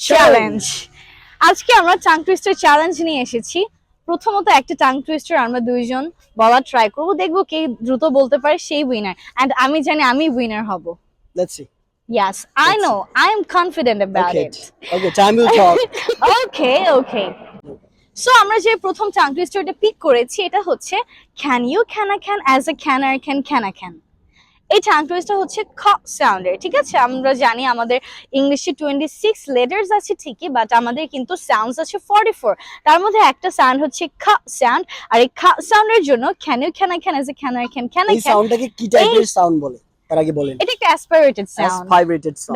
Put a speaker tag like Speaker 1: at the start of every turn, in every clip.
Speaker 1: Challenge আজকে আমরা tongue twister challenge নিয়ে এসেছি প্রথমত একটা টাং টুইস্টার আমরা দুইজন বলা ট্রাই করব দেখব কে দ্রুত বলতে পারে সেই উইনার এন্ড আমি জানি আমি উইনার হব
Speaker 2: Let's see.
Speaker 1: Yes, I know. I am confident about
Speaker 2: Okay.
Speaker 1: it.
Speaker 2: Okay, time will talk.
Speaker 1: Okay, okay. So আমরা যে প্রথম টাং টুইস্টারটা পিক করেছি এটা হচ্ছে can you can a can as a canner can can a can এই tongue টুইস্টটা হচ্ছে খ সাউন্ডের ঠিক আছে? আমরা জানি আমাদের ইংলিশে টোয়েন্টি সিক্স লেটার্স আছে ঠিকই বাট আমাদের কিন্তু সাউন্ডস আছে ফর্টি ফোর তার মধ্যে একটা সাউন্ড হচ্ছে খ সাউন্ড আর এই খ সাউন্ডের জন্য can as a canner can can a
Speaker 2: এই সাউন্ডটাকে কি টাইপের সাউন্ড বলে? তার আগে বলেন।
Speaker 1: এটা একটা
Speaker 2: aspirated sound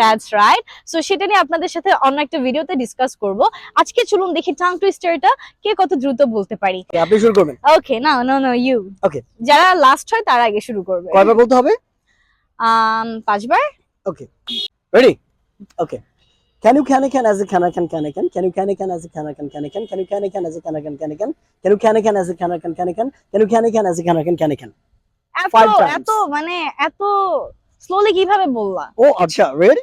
Speaker 1: that's right so সেটা নিয়ে আপনাদের সাথে অন্য একটা ভিডিওতে ডিসকাস করব। আজকে চলুন দেখি টাং টুইস্টারটা কে কত দ্রুত বলতে পারি।
Speaker 2: আপনি শুরু করবেন।
Speaker 1: ওকে না নো নো ইউ
Speaker 2: Okay.
Speaker 1: যারা লাস্ট হয় তার আগে শুরু করবে।
Speaker 2: কয়বার বলতে হবে?
Speaker 1: Um okay
Speaker 2: ready okay Can you can can as a can can can can can you can can as a can can can can can you can can as a can can can can can you can can as a can can can can can you can can as a can can can can
Speaker 1: এত. এত মানে এত slowly কীভাবে বললা
Speaker 2: ও আচ্ছা ready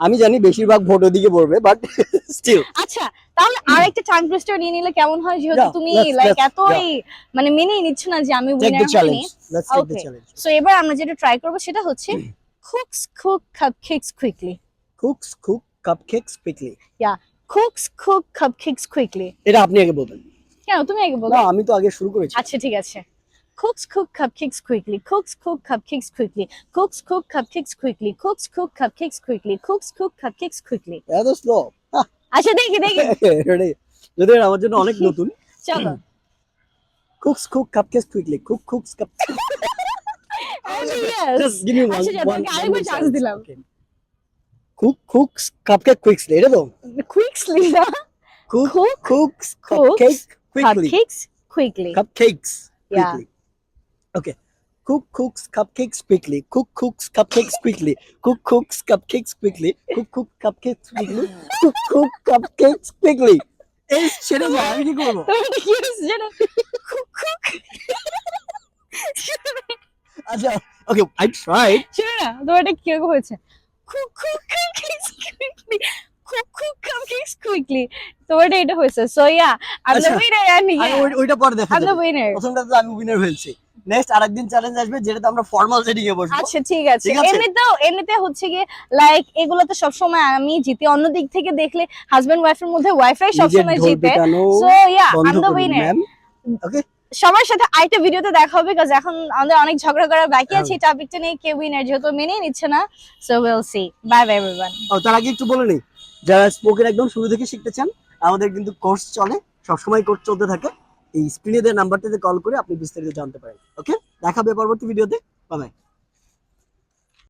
Speaker 2: আমি জানি বেশিরভাগ ভোট ওদিকে পড়বে বাট স্টিল
Speaker 1: আচ্ছা তাহলে আরেকটা টাং টুইস্টার নিয়ে নিলে কেমন হয়? যেহেতু তুমি লাইক এতই মানে মেনেই নিচ্ছ না যে আমি উইনার হইনি.
Speaker 2: চ্যালেঞ্জ
Speaker 1: সো এবার আমরা যেটা ট্রাই করব সেটা হচ্ছে cooks cook cupcakes quickly.
Speaker 2: Cooks cook cupcakes quickly
Speaker 1: cooks cook cupcakes quickly.
Speaker 2: এটা আপনি আগে বলবেন।
Speaker 1: কেন? তুমি আগে বলো।
Speaker 2: না আমি তো আগে শুরু করেছি।
Speaker 1: আচ্ছা ঠিক আছে। cooks cook cupcakes quickly cooks cook cupcakes quickly cooks cook cupcakes quickly cooks cook cupcakes quickly cooks cook cupcakes quickly
Speaker 2: এত স্লো
Speaker 1: আচ্ছা দেখি দেখি
Speaker 2: রেডি যদি আমার জন্য অনেক নতুন
Speaker 1: চলো
Speaker 2: cooks cook cupcakes quickly cook cooks cup
Speaker 1: Yes.
Speaker 2: Just give me one
Speaker 1: আচ্ছা, যাক, তোকে আরেকবার chance দিলাম।
Speaker 2: কুক কুকস কাপকেক কুইকলি এটা তো
Speaker 1: quickly না
Speaker 2: cook
Speaker 1: Cook
Speaker 2: cooks
Speaker 1: cooks
Speaker 2: cupcake quickly
Speaker 1: cupcakes quickly
Speaker 2: cupcakes
Speaker 1: Yeah.
Speaker 2: Okay. Cook cooks cupcakes quickly. Cook cooks cupcakes quickly. Cook cooks cupcakes quickly. Cook cook cupcakes quickly. Cook cook cupcakes quickly. এই ছেড়ে যা আমি কি করব
Speaker 1: কি cook cook
Speaker 2: আচ্ছা okay I try
Speaker 1: শোনো না তোমার এটা কীরকম হয়েছে cook cook cupcakes quickly cook cook cupcakes quickly তোমার এটা হয়েছে সো ইয়া the
Speaker 2: আচ্ছা।
Speaker 1: winner and
Speaker 2: আমি ওইটা পরে দেখা যাবে প্রথমটা তো আমি উইনার হয়েছি নেক্সট আরেকদিন চ্যালেঞ্জ আসবে যেটাতে আমরা ফর্মাল সেটিং এ বসবো।
Speaker 1: আচ্ছা ঠিক আছে। এমনিতেও এমনিতে হচ্ছে গিয়ে লাইক এগুলো তো সবসময় আমি জিতি। অন্য দিক থেকে দেখলে হাজবেন্ড ওয়াইফের মধ্যে ওয়াইফাই
Speaker 2: নিজের
Speaker 1: সবসময় জিতে। So yeah
Speaker 2: I
Speaker 1: the
Speaker 2: winner okay
Speaker 1: সবার সাথে আরেকটা ভিডিওতে দেখা হবে কাজ এখন আমাদের অনেক ঝগড়া করা বাকি আছে
Speaker 2: হ্যাঁ।
Speaker 1: এই টপিকটা নিয়ে কে উইনার যেহেতু মেনেই নিচ্ছে না so we'll see bye bye everyone
Speaker 2: ও তার আগে একটু বলে নেই যারা স্পোকেন একদম শুরু থেকে শিখতে চান আমাদের কিন্তু কোর্স চলে। সবসময় কোর্স চলতে থাকে। এই স্ক্রিনে দেওয়া নাম্বারটাতে কল করে আপনি বিস্তারিত জানতে পারেন। ওকে দেখাবে পরবর্তী ভিডিওতে বাই